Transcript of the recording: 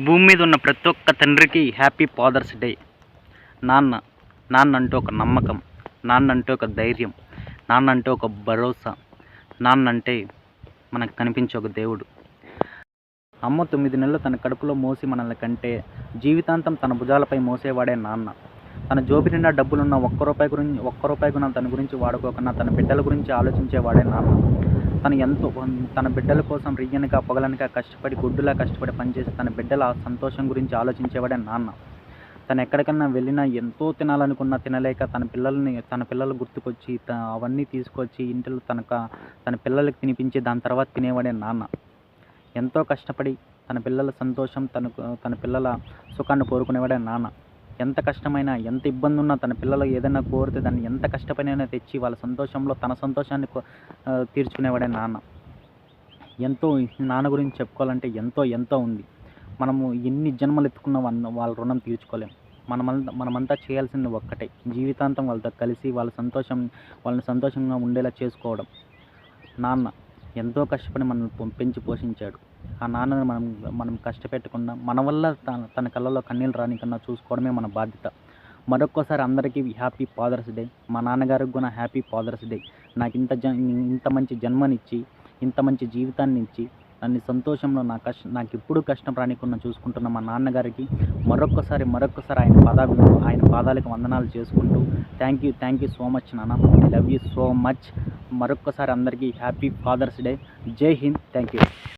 భూమి మీద ఉన్న ప్రతి ఒక్క తండ్రికి హ్యాపీ ఫాదర్స్ డే. నాన్న నాన్న అంటే ఒక నమ్మకం నాన్న అంటే ఒక ధైర్యం నాన్న అంటే ఒక భరోసా నాన్న అంటే మనకు కనిపించే ఒక దేవుడు. అమ్మ తొమ్మిది నెలలు తన కడుపులో మోసి మనల్ని కంటే జీవితాంతం తన భుజాలపై మోసేవాడే నాన్న. తన జోబి నిండా డబ్బులున్న ఒక్క రూపాయి గురించి ఒక్క రూపాయి కూడా తన గురించి వాడుకోకుండా తన బిడ్డల గురించి ఆలోచించేవాడే నాన్న. తను ఎంతో తన బిడ్డల కోసం రియ్యనక పొగలనక కష్టపడి గుడ్డులా కష్టపడి పనిచేసి తన బిడ్డల సంతోషం గురించి ఆలోచించేవాడే నాన్న. తను ఎక్కడికన్నా వెళ్ళినా ఎంతో తినాలనుకున్నా తినలేక తన పిల్లల్ని తన పిల్లలు గుర్తుకొచ్చి త అవన్నీ తీసుకొచ్చి ఇంటిలో తనక తన పిల్లలకి తినిపించి దాని తర్వాత తినేవాడే నాన్న. ఎంతో కష్టపడి తన పిల్లల సంతోషం తనకు తన పిల్లల సుఖాన్ని కోరుకునేవాడే నాన్న. ఎంత కష్టమైనా ఎంత ఇబ్బంది ఉన్నా తన పిల్లలు ఏదైనా కోరితే దాన్ని ఎంత కష్టపడినైనా తెచ్చి వాళ్ళ సంతోషంలో తన సంతోషాన్ని తీర్చుకునేవాడే నాన్న. ఎంతో నాన్న గురించి చెప్పుకోవాలంటే ఎంతో ఎంతో ఉంది. మనము ఎన్ని జన్మలు ఎత్తుకున్న వాళ్ళ వాళ్ళ రుణం తీర్చుకోలేము మనమంతా మనమంతా చేయాల్సింది ఒక్కటే జీవితాంతం వాళ్ళతో కలిసి వాళ్ళ సంతోషం వాళ్ళని సంతోషంగా ఉండేలా చేసుకోవడం. నాన్న ఎంతో కష్టపడి మనల్ని పెంచి పోషించాడు. ఆ నాన్నని మనం మనం కష్టపెట్టకుండా మన వల్ల తన తన కళ్ళలో కన్నీళ్ళు రానికన్నా చూసుకోవడమే మన బాధ్యత. మరొక్కసారి అందరికీ హ్యాపీ ఫాదర్స్ డే. మా నాన్నగారికి కూడా హ్యాపీ ఫాదర్స్ డే. నాకు ఇంత జ ఇంత మంచి జన్మనిచ్చి ఇంత మంచి జీవితాన్ని ఇచ్చి నన్ను సంతోషంలో నా కష్ట నాకు ఎప్పుడు కష్టం రానికుండా చూసుకుంటున్న మా నాన్నగారికి మరొక్కసారి మరొక్కసారి ఆయన పాదాలు ఆయన పాదాలకు వందనాలు చేసుకుంటూ thank you thank you so much నాన్న. I love you so much. మరొక్కసారి అందరికీ హ్యాపీ ఫాదర్స్ డే. జై హింద్. Thank you